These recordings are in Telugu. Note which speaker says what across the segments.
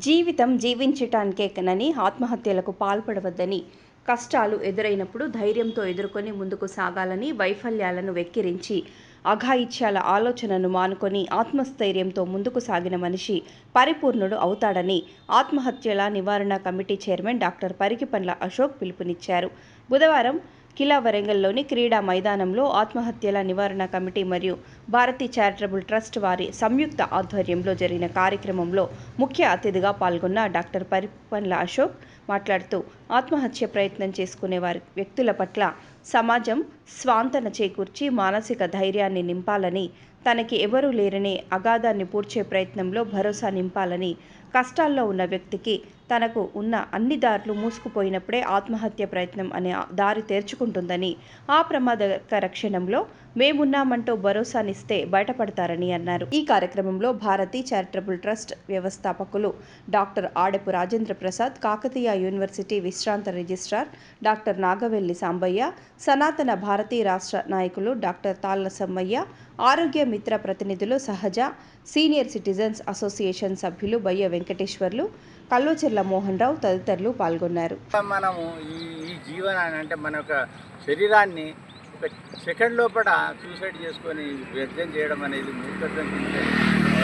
Speaker 1: జీవితం జీవించటానికేనని ఆత్మహత్యలకు పాల్పడవద్దని కష్టాలు ఎదురైనప్పుడు ధైర్యంతో ఎదుర్కొని ముందుకు సాగాలని వైఫల్యాలను వెక్కిరించి అఘాయిత్యాల ఆలోచనను మానుకొని ఆత్మస్థైర్యంతో ముందుకు సాగిన మనిషి పరిపూర్ణుడు అవుతాడని ఆత్మహత్యల నివారణ committee chairman doctor Parikipandla Ashok పిలుపునిచ్చారు. బుధవారం కిలా వరంగల్లోని క్రీడా మైదానంలో ఆత్మహత్యల నివారణ కమిటీ మరియు భారతీ చారిటబుల్ ట్రస్ట్ వారి సంయుక్త ఆధ్వర్యంలో జరిగిన కార్యక్రమంలో ముఖ్య అతిథిగా పాల్గొన్న డాక్టర్ పరిపన్ల అశోక్ మాట్లాడుతూ ఆత్మహత్య ప్రయత్నం చేసుకునే వారి వ్యక్తుల పట్ల సమాజం స్వాంతన చేకూర్చి మానసిక ధైర్యాన్ని నింపాలని తనకి ఎవరూ లేరనే అగాధాన్ని పూడ్చే ప్రయత్నంలో భరోసా నింపాలని కష్టాల్లో ఉన్న వ్యక్తికి తనకు ఉన్న అన్ని దారులు మూసుకుపోయినప్పుడే ఆత్మహత్య ప్రయత్నం అనే దారి తెరుచుకుంటుందని ఆ ప్రమాదకర క్షణంలో మేమున్నామంటూ భరోసానిస్తే బయటపడతారని అన్నారు. ఈ కార్యక్రమంలో భారతీ చారిటబుల్ ట్రస్ట్ వ్యవస్థాపకులు డాక్టర్ ఆడపు రాజేంద్ర ప్రసాద్ కాకతీయ యూనివర్సిటీ విశ్రాంత రిజిస్ట్రార్ డాక్టర్ నాగవెల్లి సాంబయ్య సనాతన భారతీ రాష్ట్ర నాయకులు డాక్టర్ తాళ్ళ సమ్మయ్య ఆరోగ్య మిత్ర ప్రతినిధులు సహజ సీనియర్ సిటిజన్స్ అసోసియేషన్ సభ్యులు బయ్య వెంకటేశ్వర్లు కల్లోచెర్ల మోహన్ రావు తదితరులు పాల్గొన్నారు.
Speaker 2: మనము ఈ ఈ జీవనాన్ని అంటే మన యొక్క శరీరాన్ని ఒక సెకండ్ లోపల సూసైడ్ చేసుకొని వ్యర్థం చేయడం అనేది మూర్ఖత్వం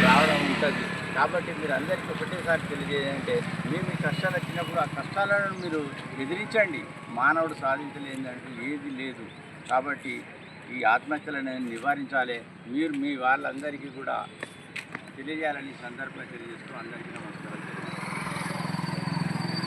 Speaker 2: రావడం ఉంటుంది. కాబట్టి మీరు అందరికీ ఒకటేసారి తెలియజేయాలంటే మీ మీ కష్టాలు వచ్చినప్పుడు ఆ కష్టాలను మీరు ఎదిరించండి. మానవుడు సాధించలేదంటే ఏది లేదు. కాబట్టి ఈ ఆత్మహత్యలను నివారించాలి. మీరు మీ వాళ్ళందరికీ కూడా తెలియజేయాలని సందర్భంగా తెలియజేస్తూ అందరికీ నమస్కారం